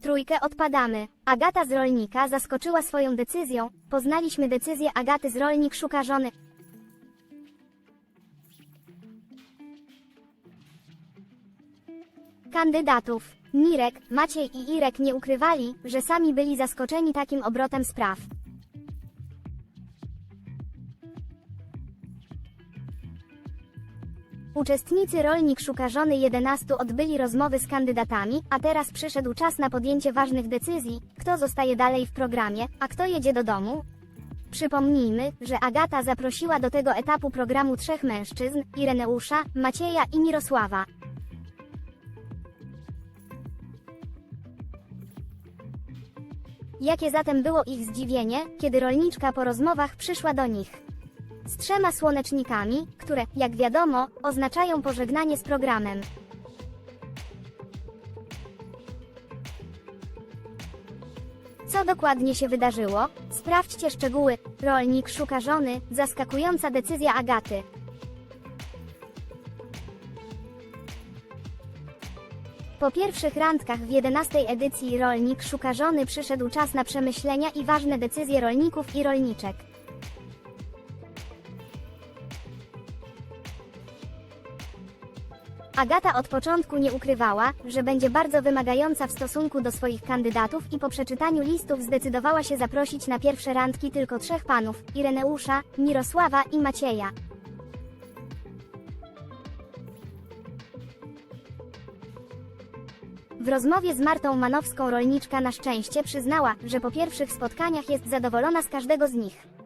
trójkę odpadamy. Agata z rolnika zaskoczyła swoją decyzją. Poznaliśmy decyzję Agaty z rolnik szuka żony. Kandydatów. Mirek, Maciej i Irek nie ukrywali, że sami byli zaskoczeni takim obrotem spraw. Uczestnicy Rolnik Szuka Żony 11 odbyli rozmowy z kandydatami, a teraz przyszedł czas na podjęcie ważnych decyzji, kto zostaje dalej w programie, a kto jedzie do domu. Przypomnijmy, że Agata zaprosiła do tego etapu programu trzech mężczyzn, Ireneusza, Macieja i Mirosława. Jakie zatem było ich zdziwienie, kiedy rolniczka po rozmowach przyszła do nich z trzema słonecznikami, które, jak wiadomo, oznaczają pożegnanie z programem. Co dokładnie się wydarzyło? Sprawdźcie szczegóły. Rolnik szuka żony, zaskakująca decyzja Agaty. Po pierwszych randkach w 11 edycji Rolnik szuka żony przyszedł czas na przemyślenia i ważne decyzje rolników i rolniczek. Agata od początku nie ukrywała, że będzie bardzo wymagająca w stosunku do swoich kandydatów i po przeczytaniu listów zdecydowała się zaprosić na pierwsze randki tylko trzech panów, Ireneusza, Mirosława i Macieja. W rozmowie z Martą Manowską rolniczka na szczęście przyznała, że po pierwszych spotkaniach jest zadowolona z każdego z nich.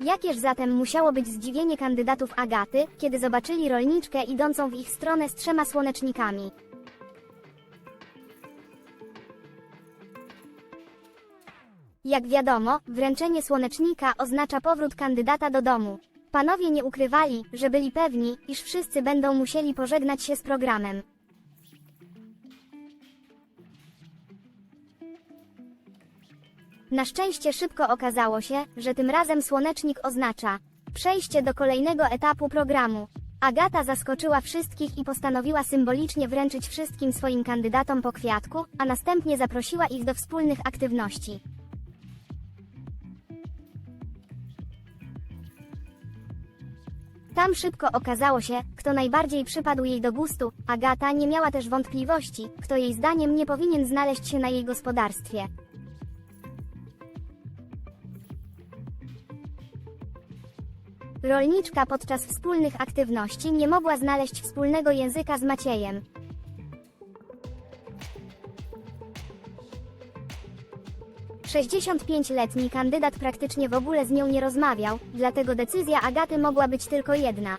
Jakież zatem musiało być zdziwienie kandydatów Agaty, kiedy zobaczyli rolniczkę idącą w ich stronę z trzema słonecznikami. Jak wiadomo, wręczenie słonecznika oznacza powrót kandydata do domu. Panowie nie ukrywali, że byli pewni, iż wszyscy będą musieli pożegnać się z programem. Na szczęście szybko okazało się, że tym razem słonecznik oznacza przejście do kolejnego etapu programu. Agata zaskoczyła wszystkich i postanowiła symbolicznie wręczyć wszystkim swoim kandydatom po kwiatku, a następnie zaprosiła ich do wspólnych aktywności. Tam szybko okazało się, kto najbardziej przypadł jej do gustu. Agata nie miała też wątpliwości, kto jej zdaniem nie powinien znaleźć się na jej gospodarstwie. Rolniczka podczas wspólnych aktywności nie mogła znaleźć wspólnego języka z Maciejem. Sześćdziesiątpięcioletni kandydat praktycznie w ogóle z nią nie rozmawiał, dlatego decyzja Agaty mogła być tylko jedna.